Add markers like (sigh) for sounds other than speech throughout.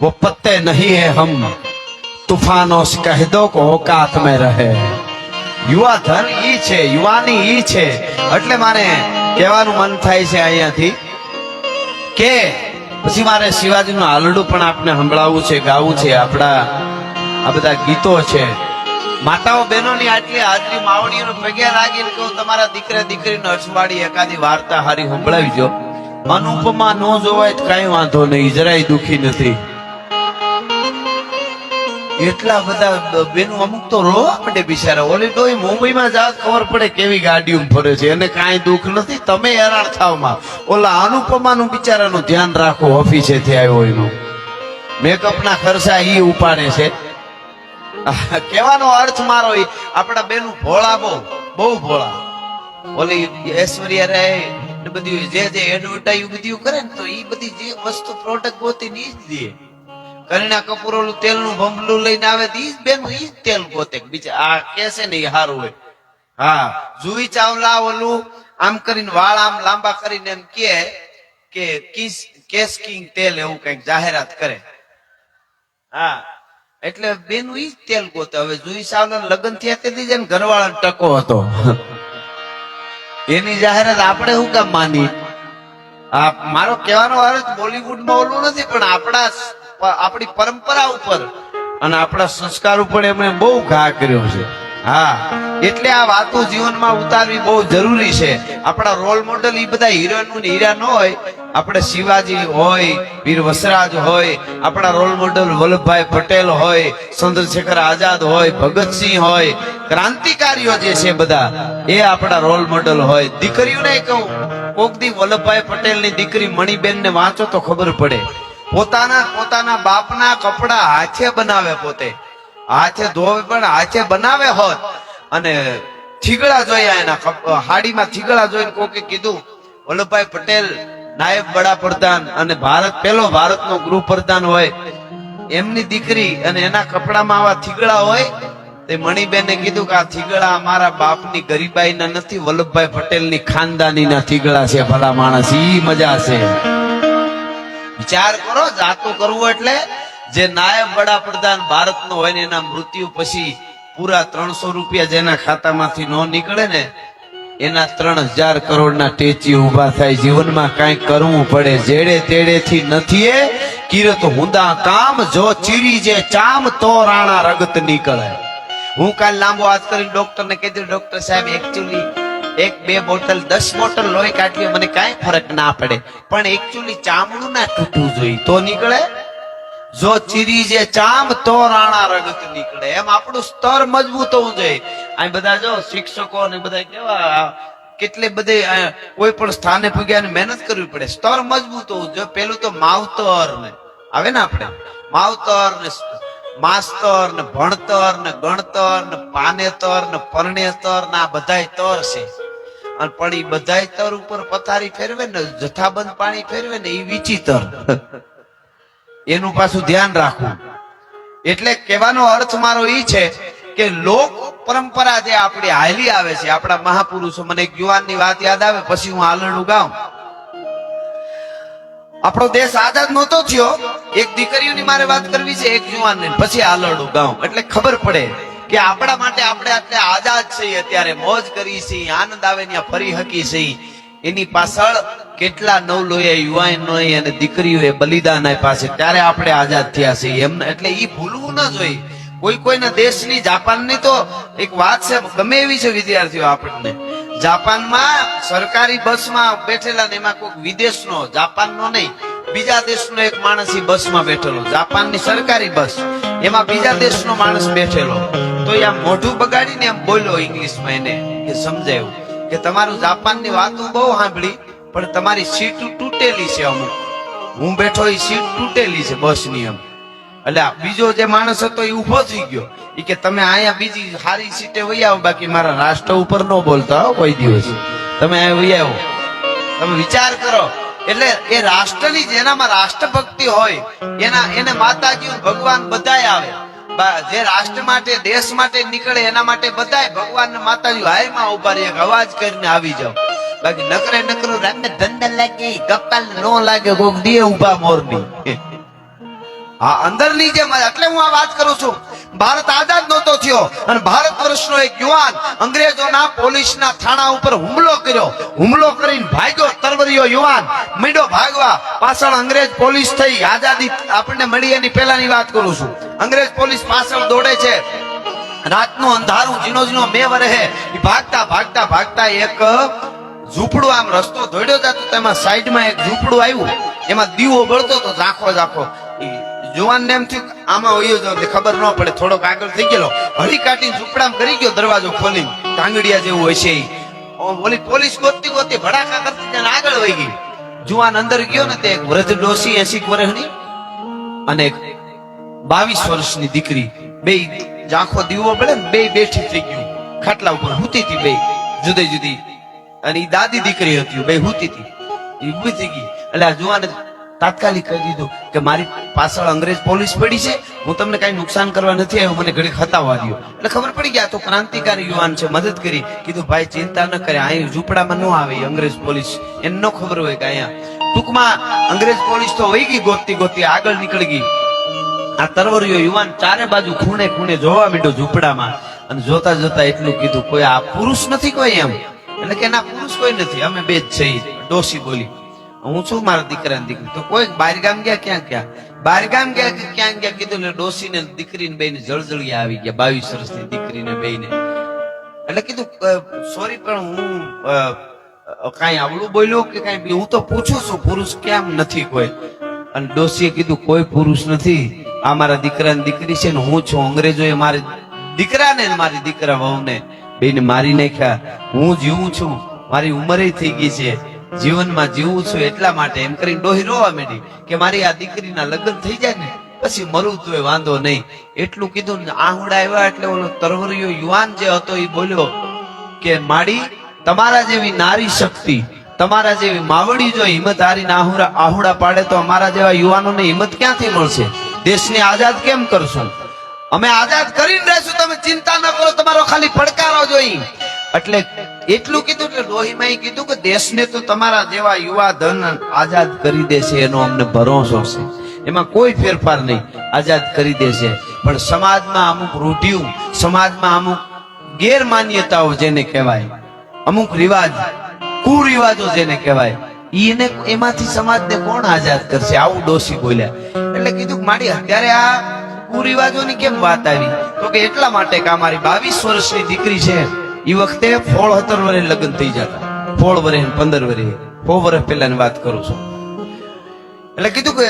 वो पत्ते नहीं है हम तूफानों से कह दो को औकात में રહે યુવા ધન ઈ છે યુવાની ઈ છે એટલે મારે કહેવાનું મન થાય છે અહીંયાથી કે પછી મારે શિવાજીનું હાલડું પણ આપને સંભળાવવું છે ગાવું છે આપણા આ બધા ગીતો છે માતાઓ બહેનોની આટલી હાજરી માવડીઓને પગે લાગીને કહું તમારા દીકરા દીકરીને અઠવાડી એકાદી વાર્તા હારી સંભળાવી જો અનુપમા નો જોવાય તો કઈ વાંધો નહીં જરાય દુખી નથી એટલા બધા બેનો અમુક તો રોવા પડે બિચારા. ઓલી ડોઈ મુંબઈમાં જાત ખબર પડે કેવી ગાડીઓ ફરે છે. એને કાંઈ દુઃખ નથી. તમે હેરાન થાવમાં ઓલા અનુપમાનું બિચારાનું ધ્યાન રાખો ઓફિસેથી આવ્યો એનું. મેકઅપના ખર્ચા ઈ ઉપાડે છે. કહેવાનો અર્થ મારો એ આપણા બેનું ભોળા બહુ બહુ ભોળા. ઓલી ઐશ્વર્યા રાય બધી જે જે એડવર્ટાઈઝ બધું કરે ને તો એ બધી જે વસ્તુ પ્રોડક્ટ ગોતી ની જ દે. કરીના કપૂર ઓલું તેલનું ભંભલું લઈને આવે ઈ બેનું, ઈ તેલ ગોતે. બીજા આ કે છે ને એ હારું હોય. હા. જુઈ ચાવલા ઓલું આમ કરીને વાળ આમ લાંબા કરીને એમ કે કે કિસ કેસ કિંગ તેલ એવું કંઈક જાહેરાત કરે. હા. એટલે બેનું ઈ તેલ ગોતે. હવે જુઈ ચાવલા લગ્ન થયા તેથી જ ઘરવાળા ટકો હતો. એની જાહેરાત આપણે શું કામ માની મારો કહેવાનો અર્થ બોલીવુડમાં ઓલું નથી, પણ આપણા આપણી પરંપરા ઉપર અને આપણા સંસ્કાર ઉપર એમણે બહુ ઘા કર્યો છે. હા, એટલે આ વાતો જીવનમાં ઉતારવી બહુ જરૂરી છે. આપણા રોલ મોડલ એ બધા હીરાનું હીરા ન હોય, આપણે શિવાજી હોય, વીર વસરાજ હોય, આપણા રોલ મોડલ વલ્લભભાઈ પટેલ હોય, ચંદ્રશેખર આઝાદ હોય, ભગતસિંહ હોય, ક્રાંતિકારીઓ જે છે બધા, એ આપણા રોલ મોડલ હોય. દીકરીઓને કહું, કોક દી વલ્લભભાઈ પટેલની દીકરી મણિબેન ને વાંચો તો ખબર પડે. પોતાના પોતાના બાપના કપડા હાથે બનાવે પોતે. હાથે ધોવે પણ હાથે બનાવે હોત. અને થીગડા જોયા એના હાડીમાં થીગડા જોઈને કોકે કીધું, વલ્લભભાઈ પટેલ નાયબ વડાપ્રધાન અને ભારત પેલો ભારતનો ગૃહપ્રધાન હોય. એમની દીકરી અને એના કપડામાં આવા થીગડા હોય? તે મણિબેને કીધું કે આ થીગડા અમારા બાપની ગરીબાઈના નથી, વલ્લભભાઈ પટેલની ખાનદાનીના થીગડા છે, ભલા માણસ, ઈ મજા છે. વિચાર કરો, જાતું કરવું એટલે જે નાયબ વડાપ્રધાન ભારતનો હોય ને એના મૃત્યુ પછી પૂરા ત્રણસો રૂપિયા જેના ખાતામાંથી ન નીકળે ને, એના ત્રણ હજાર કરોડના ટેચી ઊભા થાય, જીવનમાં કાંઈ કરવું પડે. જેડે તેડેથી નથી એ, કિરત હુંદા કામ, જો ચીરી જે ચામ, તો રાણા રગત નીકળે. હું કાલ લાંબો વાત કરી ડોક્ટર ને કીધું ડોક્ટર સાહેબ એકચ્યુઅલી એક બે બોટલ, દસ બોટલ લોહી કાઢવી મને કાંઈ ફરક ના પડે. પણ એકચ્યુઅલી ચામડું ના તૂટવું જોઈએ. તો નીકળે? જો ચીરી જે ચામ, તો રાણા રગત નીકળે. એમ આપણું સ્તર મજબૂત હોવું જોઈએ. અહીં બધા જો શિક્ષકો ને બધા કેવા, કેટલે બધે કોઈ પણ સ્થાને પૂગ્યા ને મહેનત કરવી પડે. સ્તર મજબૂત હોવું જોઈએ. પેલું તો માવતર ને. આવે ને આપણે? માવતર ને માસ્તર ને ભણતર ને ગણતર ને પાનેતર ને પરણેતર ને આ બધા તર છે. અને પણ બધાય તર ઉપર પથારી ફેરવે ને, જથ્થાબંધ પાણી ફેરવે ને એ વિચિતર એનું પાછું ધ્યાન રાખવું. એટલે કહેવાનો અર્થ મારો એ છે કે લોક પરંપરા જે આપણી હાલી આવે છે, આપણા મહાપુરુષો, મને યુવાનની વાત યાદ આવે, પછી હું આલણું ગાઉં આપણો દેશ આઝાદ નહોતો થયો. એક દીકરીઓની મારે વાત કરવી છે, એક યુવાન પછી આલણું ગાઉં એટલે ખબર પડે. કે આપણા માટે આપણે આટલે આઝાદ છીએ, અત્યારે મોજ કરી છે આનંદ આવે ત્યાં ફરી હકી છીએ. એની પાછળ કેટલા નવ લોયા યુવાનો અને દીકરીઓએ બલિદાન આપ્યા છે, ત્યારે આપણે આઝાદ થયા છીએ. એમ એટલે એ ભૂલવું ન જોઈએ. કોઈ કોઈના દેશની જાપાનની તો એક વાત છે, ગમે એવી છે વિદ્યાર્થીઓ આપણને. જાપાનમાં સરકારી બસમાં બેઠેલા ને એમાં કોઈક વિદેશનો, જાપાનનો નહીં, બીજા દેશનો એક માણસ બસ બસમાં બેઠેલો. જાપાનની સરકારી બસ, એમાં બીજા દેશનો માણસ બેઠેલો. તો એ મોઢું બગાડીને એમ બોલો ઇંગ્લિશમાં એને, કે સમજાયું કે તમારું જાપાનની વાતો બહુ સાંભળી, પણ તમારી સીટ તૂટેલી છે અમુક. હું બેઠો એ સીટ તૂટેલી છે બસની એમ. એટલે બીજો જે માણસ હતો એ ઊભો થઈ ગયો. એ કે તમે અહીંયા બીજી સારી સીટે વહી આવો, બાકી મારા રાષ્ટ્ર ઉપર ન બોલતા હો કોઈ દિવસ. તમે અહીંયા વહી આવો. તમે વિચાર કરો. એટલે એ રાષ્ટ્રની જેનામાં રાષ્ટ્રભક્તિ હોય, એના, એને માતાજી ભગવાન બધાય આવે. જે રાષ્ટ્ર માટે, દેશ માટે નીકળે, એના માટે બધાય ભગવાન માતાજી માતાજી હાયમાં ઊભા રહે અવાજ કરીને આવી જાવ બાકી નકરે નકરું રામે, ધંધા લાગે કપાલ નો લાગે, કોક દે ઊભા મોરની. (laughs) આ અંદરની જે એટલે હું આ વાત કરું છું. ભારત આઝાદ નહોતો થયો. અને ભારત વર્ષનો એક યુવાન અંગ્રેજોના પોલીસના થાણા ઉપર હુમલો કર્યો. હુમલો કરીને ભાગ્યો તરવરિયો યુવાન. મીડો ભાગવા પાછળ અંગ્રેજ પોલીસ થઈ આઝાદી આપણને મળી એની પહેલાની વાત કરું છું. અંગ્રેજ પોલીસ પાછળ દોડે છે. રાતનું અંધારું ઝીણો ઝીણો બે વરહે. ભાગતા ભાગતા ભાગતા એક ઝૂંપડું આમ રસ્તો દોડ્યો જતો તેમાં સાઈડમાં એક ઝૂંપડું આવ્યું. એમાં દીવો બળતો તો ઝાંખો ઝાંખો. જુવાનને એમ થયું આમાં હોય ખબર ન પડે, થોડોક આગળ થઈ ગયેલો. હળી કાઢીને ઝૂંપડામાં કરી ગયો, દરવાજો ખોલી ટાંગડિયા જેવું છે ઓલી પોલીસ ગોતતી ગોતતી ભડાકા કરતી ત્યાં આગળ વહી ગઈ. જુવાન અંદર ગયો ને તે એક ડોસી એસી વર્ષની અને બાવીસ વર્ષની દીકરી. બે ઝાંખો દીવો પડે ને બે બેઠી થઈ ગયું. ખાટલા ઉપર હુતી હતી બે, જુદી જુદી. અને દાદી દીકરી હતી, બે હુતી હતી. એ ઊભી થઈ ગઈ. એટલે આ જુવાને તાત્કાલિક કહી દીધું કે મારી પાછળ અંગ્રેજ પોલીસ પડી છે. હું તમને કઈ નુકસાન કરવા નથી આવ્યો, મને ઘડી હતાવવા દો એટલે ખબર પડી ગયા તો ક્રાંતિકારી યુવાન છે, મદદ કરી. કીધું, ભાઈ, ચિંતા ન કરે અહીં ઝૂંપડામાં ન આવે અંગ્રેજ પોલીસ. એને ન ખબર હોય કે અહીંયા. ટૂંકમાં અંગ્રેજ પોલીસ તો વહી ગઈ ગોતતી ગોતતી, આગળ નીકળી ગઈ. આ તરવરિયો યુવાન ચારે બાજુ ખૂણે ખૂણે જોવા માંડ્યો ઝૂંપડામાં. અને જોતા જોતા એટલું કીધું, કોઈ આ પુરુષ નથી કોઈ એમ? એટલે કે ના, પુરુષ કોઈ નથી, અમે બે જ છે ડોસી બોલી. હું છું, મારા દીકરા દીકરી. તો કોઈ બહાર ગામ ગયા, ક્યાં ક્યાં બહાર ગામ ગયા કે ક્યાં ગયા, કીધું એટલે ડોસી ને દીકરી ને બે ને જળજળિયા આવી ગયા, બાવીસ વર્ષની દીકરીને બે ને એટલે કીધું સોરી પણ હું કાંઈ આવડું બોલ્યો કે કાંઈ હું તો પૂછું છું, પુરુષ કેમ નથી કોઈ? અને ડોસીએ કીધું, કોઈ પુરુષ નથી. આ મારા દીકરા ને દીકરી છે ને હું છું અંગ્રેજોએ મારી દીકરાને ને મારી દીકરા વહુને બેને મારી નાખ્યા. હું જીવું છું. મારી ઉંમરે થઈ ગઈ છે. જીવનમાં જીવું છું એટલા માટે એમ કરીને ડોહી રોવા માંડી કે મારી આ દીકરીના લગ્ન થઈ જાય ને, પછી મરું તો વાંધો નહીં. એટલું કીધું આહુડા આવ્યા એટલે ઓલો તરવરિયો યુવાન જે હતો એ બોલ્યો કે, માડી, તમારા જેવી નારી શક્તિ, તમારા જેવી માવડી જો હિંમત હારીને આહુડા આહુડા પાડે તો અમારા જેવા યુવાનોને હિંમત ક્યાંથી મળશે? દેશને આઝાદ કેમ કરશું? અમે આઝાદ કરીને રહેશું, તમે ચિંતા ન કરો, તમારો ખાલી પડકારો જોઈ એટલે એટલું કીધું એટલે લોહીમાં કીધું કે દેશને તો તમારા જેવા યુવા ધન આઝાદ કરી દેશે, એનો અમને ભરોસો છે. એમાં કોઈ ફેરફાર નહીં, આઝાદ કરી દેશે. પણ સમાજમાં અમુક રૂઢિયું સમાજમાં અમુક ગેરમાન્યતાઓ જેને કહેવાય, અમુક રિવાજ, કુરિવાજો જેને કહેવાય એને એમાંથી સમાજને કોણ આઝાદ કરશે? આવું ડોસી બોલ્યા. એટલે કીધું કે માડી, અત્યારે આ કુરિવાજોની કેમ વાત આવી? તો કે એટલા માટે કે અમારી બાવીસ વર્ષની દીકરી છે. એ વખતે ફોળ હતર વરે લગ્ન થઈ જતા. ફોળ વરે પંદર વરે. હો વર્ષ પહેલાની વાત કરું છું. એટલે કીધું કે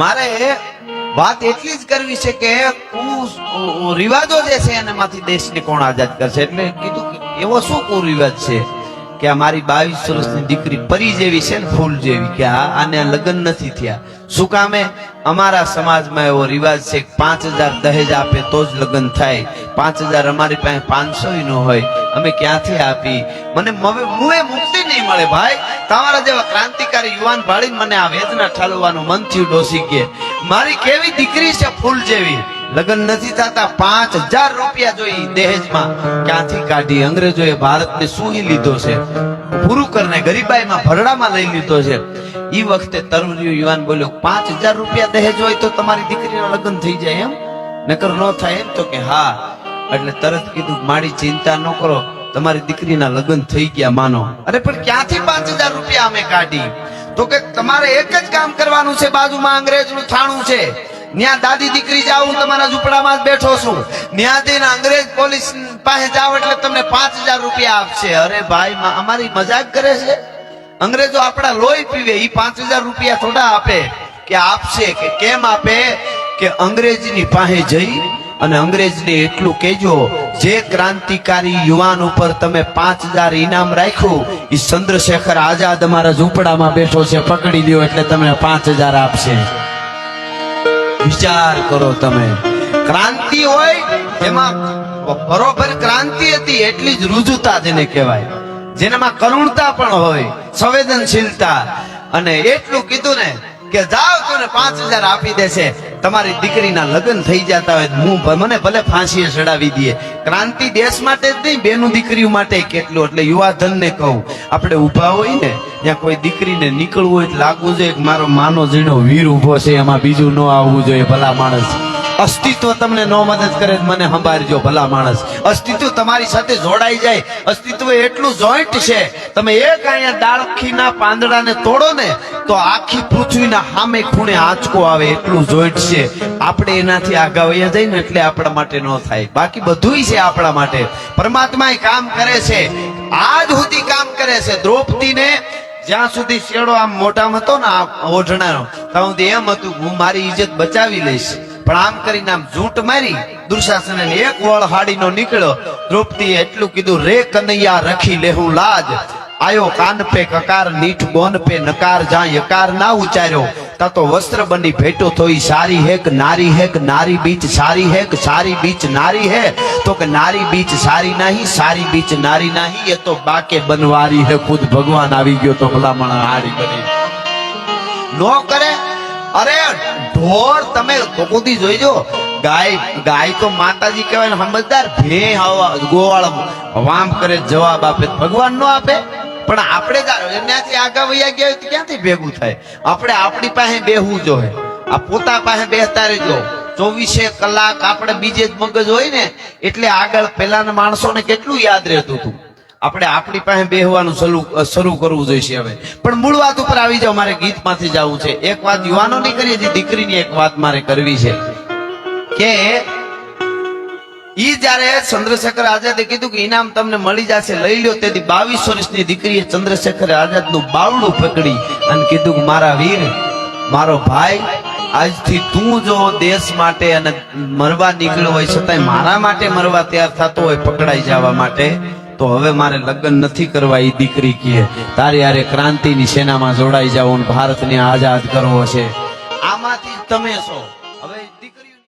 મારે વાત એટલી જ કરવી છે કે રિવાજો જે છે એનામાંથી દેશને કોણ આઝાદ કરશે? એટલે કીધું એવો શું કુરિવાજ છે કે આ મારી બાવીસ વર્ષની દીકરી પરી જેવી છે ને ફૂલ જેવી, કે આ, આને લગ્ન નથી થયા. શું કામે? અમારા સમાજમાં એવો રિવાજ છે પાંચ હજાર દહેજ આપે તો જ લગ્ન થાય. પાંચ હજાર અમારી પાસે પાંચસો ન હોય. અમે ક્યાંથી આપી? મને મુએ મુક્તિ નહીં મળે ભાઈ. તમારા જેવા ક્રાંતિકારી યુવાન ભાળીને મને આ વેદના ઠાલવવાનું મન થયું ડોસી કે. મારી કેવી દીકરી છે ફૂલ જેવી? લગ્ન નથી થતા, પાંચ હજાર રૂપિયા જોઈ દહેજમાં. ક્યાંથી કાઢી? અંગ્રેજોએ ભારતને સુહી લીધો છે. પૂરું કરીને ગરીબાઈમાં ભરડામાં લઈ લીધો છે. ઈ વખતે તરુણ યુવાન બોલ્યો, પાંચ હજાર રૂપિયા દહેજ હોય તો તમારી દીકરીના લગ્ન થઈ જાય એમ? નકર ન થાય એમ તો કે હા. એટલે તરત કીધું, મારી ચિંતા ન કરો, તમારી દીકરીના લગ્ન થઈ ગયા, માનો. અરે, પણ ક્યાંથી પાંચ હજાર રૂપિયા અમે કાઢી? તો કે તમારે એક જ કામ કરવાનું છે બાજુમાં અંગ્રેજનું થાણું છે. ન્યા દાદી દીકરી જાવ હું તમારા ઝૂંપડામાં જ બેઠો છું. ન્યા જઈને અંગ્રેજ પોલીસ પાસે જાવ એટલે તમને પાંચ હજાર રૂપિયા આપશે. અરે ભાઈ અમારી મજાક કરે છે? અંગ્રેજો આપણા લોહી પીવે એ પાંચ હજાર રૂપિયા થોડા આપે. કે આપશે? કે કેમ આપે? કે અંગ્રેજની પાસે જઈ અને અંગ્રેજને એટલું કહેજો, જે ક્રાંતિકારી યુવાન ઉપર તમે પાંચ હજાર ઇનામ રાખ્યું એ ચંદ્રશેખર આઝાદ અમારા ઝૂંપડામાં બેઠો છે. પકડી દો એટલે તમને પાંચ હજાર આપશે. વિચાર કરો તમે. ક્રાંતિ હોય એમાં બરોબર ક્રાંતિ હતી એટલી જ રુજુતા જેને કહેવાય. જેનામાં કરુણતા પણ હોય, સંવેદનશીલતા. અને એટલું કીધું ને કે જાઓ તને પાંચ હજાર આપી દેશે. તમારી દીકરીના લગ્ન થઈ જતા હોય હું મને ભલે ફાંસીએ ચડાવી દઈએ ક્રાંતિ દેશ માટે જ નહીં, બેનું દીકરીઓ માટે કેટલું એટલે યુવા ધનને કહું. આપણે ઊભા હોય ને, ત્યાં કોઈ દીકરીને નીકળવું હોય લાગવું જોઈએ કે મારો માનો જીણો વીર ઊભો છે, એમાં બીજું ન આવવું જોઈએ ભલા માણસ. અસ્તિત્વ તમને ન મદદ કરે મને સંભાળજો, ભલા માણસ. અસ્તિત્વ તમારી સાથે જોડાઈ જાય. અસ્તિત્વ એટલું જોઈન્ટ છે. તમે એક અહીંયા દાળખીના પાંદડાને તોડો ને, તો આખી પૃથ્વીના સામે ખૂણે આંચકો આવે, એટલું જોઈન્ટ છે. આપણે એનાથી આગા વયા ને એટલે આપણા માટે ન થાય. બાકી બધુંય છે આપણા માટે. પરમાત્મા કામ કરે છે. આજ સુધી કામ કરે છે. દ્રૌપદીને જ્યાં સુધી શેડો આમ મોટામાં હતો ને, આ ઓઢણાનો, ત્યાં સુધી એમ હતું હું મારી ઇજ્જત બચાવી લઈશ. પણ આમ કરીને આમ ઝૂંટ મારી દુર્શાસન એક વળ હાડીનો નીકળ્યો. દ્રૌપદીએ એટલું કીધું, રે કનૈયા, રખી લેહું લાજ. આયો કાન પે કકાર, નીઠ બોન પે નકાર, જ્યાં યકાર ના ઉચાર્યો તા તો વસ્ત્ર બની ભેટો થોઈ, સારી હેક, નારી હેક, નારી બીચ, સારી હેક, સારી બીચ, નારી હે. તો કે, નારી બીચ, સારી નહીં, સારી બીચ, નારી નહીં. એ તો બાકે બનવારી હે, ખુદ ભગવાન આવી ગયો તો ભલામણ હારી બની. નો કરે અરે, ઢોર, તમે કોકોથી જોઈજો. ગાય ગાય તો માતાજી કહેવાય ને સમજદાર. ભે ગોવાળ વામ કરે, જવાબ આપે, ભગવાન નો આપે. પણ આપણે એનાથી આગા વૈયા ગયા હોય તો ક્યાંથી ભેગું થાય? આપણે આપણી પાસે બેહવું જોઈએ આ પોતા પાસે બેસતા રહેજો. ચોવીસે કલાક આપણે બીજે જ મગજ હોય ને, એટલે આગળ પેલાના માણસોને કેટલું યાદ રહેતું હતું? આપણે આપણી પાસે બેહવાનું શરૂ કરવું જોઈશે હવે. પણ મૂળ વાત ઉપર આવી જાવ મારે ગીતમાંથી જવું છે. એક વાત યુવાનોની કરીએ છીએ દીકરીની એક વાત મારે કરવી છે. કે ઈ જ્યારે ચંદ્રશેખર આઝાદે કીધું કે ઇનામ તમને મળી જશે, લઈ લ્યો. તેથી બાવીસ વર્ષની દીકરીએ ચંદ્રશેખર આઝાદનું બાવડું પકડી અને કીધું કે, મારા વીર, મારો ભાઈ, આજથી તું જો દેશ માટે અને મરવા નીકળ્યો હોય, છતાંય મારા માટે મરવા તૈયાર થતો હોય, પકડાઈ જવા માટે. તો હવે મારે લગ્ન નથી કરવા એ દીકરી કહે. તારે યારે ક્રાંતિની સેનામાં જોડાઈ જાવ ભારતને આઝાદ કરવો છે. આમાંથી તમે છો.